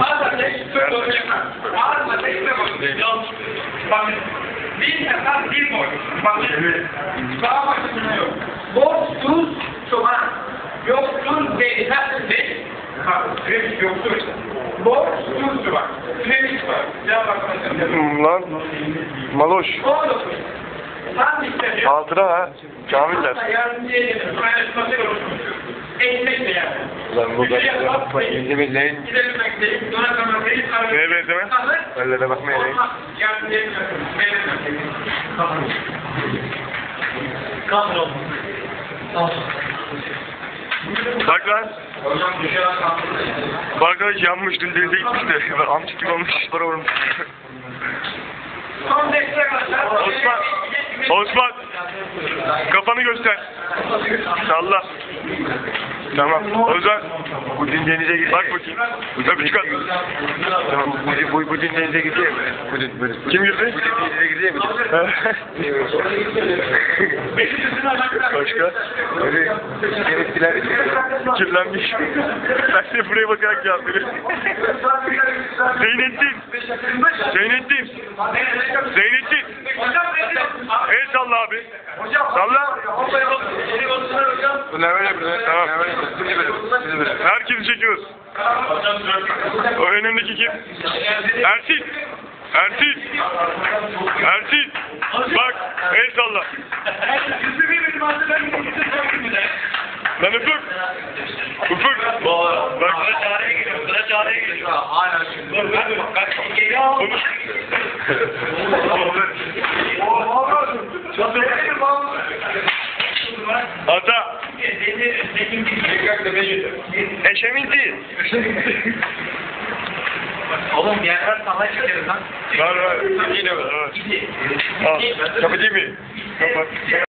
Ağzına hiçbir boy yapma. Ağzına hiçbir boy. Yok. Bak. Bir sefer bir boy. Bak. Daha başında yok. Borç, tuz, çoban. Yoksul. Nasıl değil? Ha, kremiş yoksul işte. Borç, tuz, çoban. Lan Maloş. 19. Tam işte. Altıra ha. Kamiller. Yardımcı edelim. Paylaşması görüşmüş. Ekmek de yani. Lan bu da. Dona kalmayın. Neye benzeme? Ellere bakmaya. Beğenmem. Bak lan. Bu arkadaş yanmış dün denize gitmiş de. Ben amcık gibi olmuş. Para vurmuş. Osman. Osman. Kafanı göster. Salla. Tamam. Ozan. Bu din denize gidiyor. Bak bakayım. Öpücük at. Tamam. Bu, bu, bu din denize gidiyor mu? Bu din, bu din. Kim girdi? Bu din denize gidiyor mu? Başka? Öyle gerektiler. Kirlenmiş. Ben de buraya bakarak cevap veriyorum. Zeynettin. Zeynettin. Zeynettin. Salla abi. Salla. Böyle böyle. Tamam. Herkesi çekiyoruz. O önündeki kim? Ersin. Ersin. Ersin. Bak. El salla. Lan Ufuk. Ufuk. Bak. Konuş. Ata. Eşeminti. Oğlum bir yerden sana çıkarız lan. Var var. Yine var. Al. Kapatayım mı? Kapat.